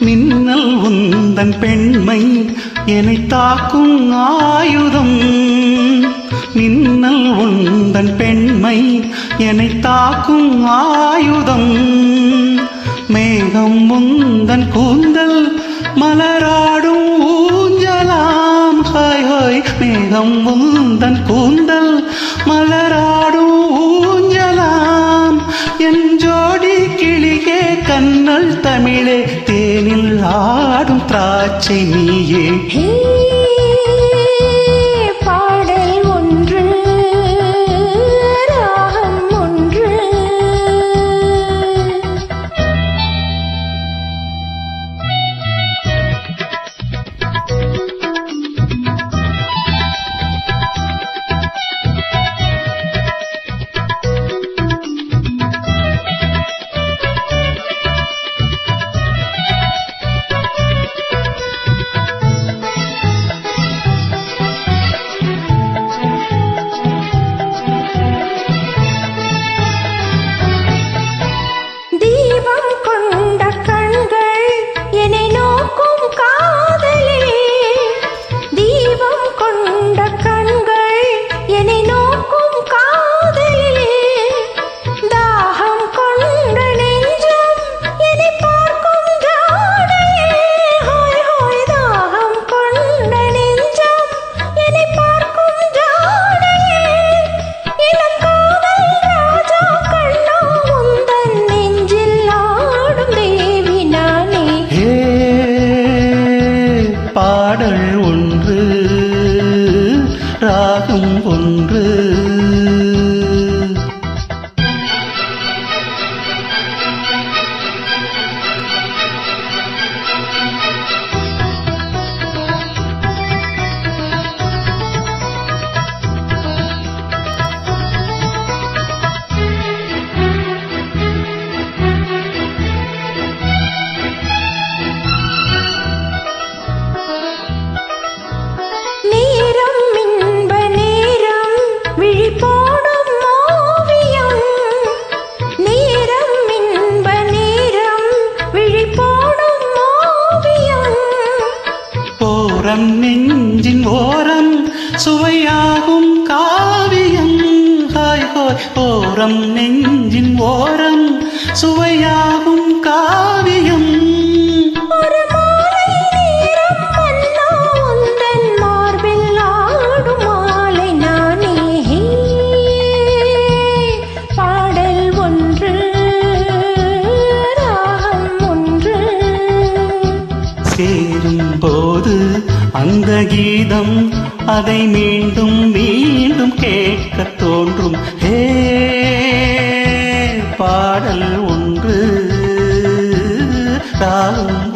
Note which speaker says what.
Speaker 1: மின்னல் உந்தன் பெண்மை என்னை தாக்கும் ஆயுதம். மின்னல் உந்தன் பெண்மை என்னை தாக்கும் ஆயுதம். மேகம் உந்தன் கூந்தல் மலராடும் ஊஞ்சலாம். ஹாய் ஹாய் மேகம் உந்தன் கூந்தல் மலராடும் ஊஞ்சலாம். என் ஜோடி கிளிகே கண்ணல் தமிழே தே ஆடும் திராட்சை நீயே.
Speaker 2: பாடல்
Speaker 1: ஓரம் நெஞ்சின் ஓரம் சுவையாகும் காவியம். ஹாய் ஹோய் ஓரம் நெஞ்சின் ஓரம் சுவையாகும் காவியம். அந்த கீதம் அதை மீண்டும் மீண்டும் கேட்க தோன்றும். ஹே பாடல் ஒன்று. ராகம்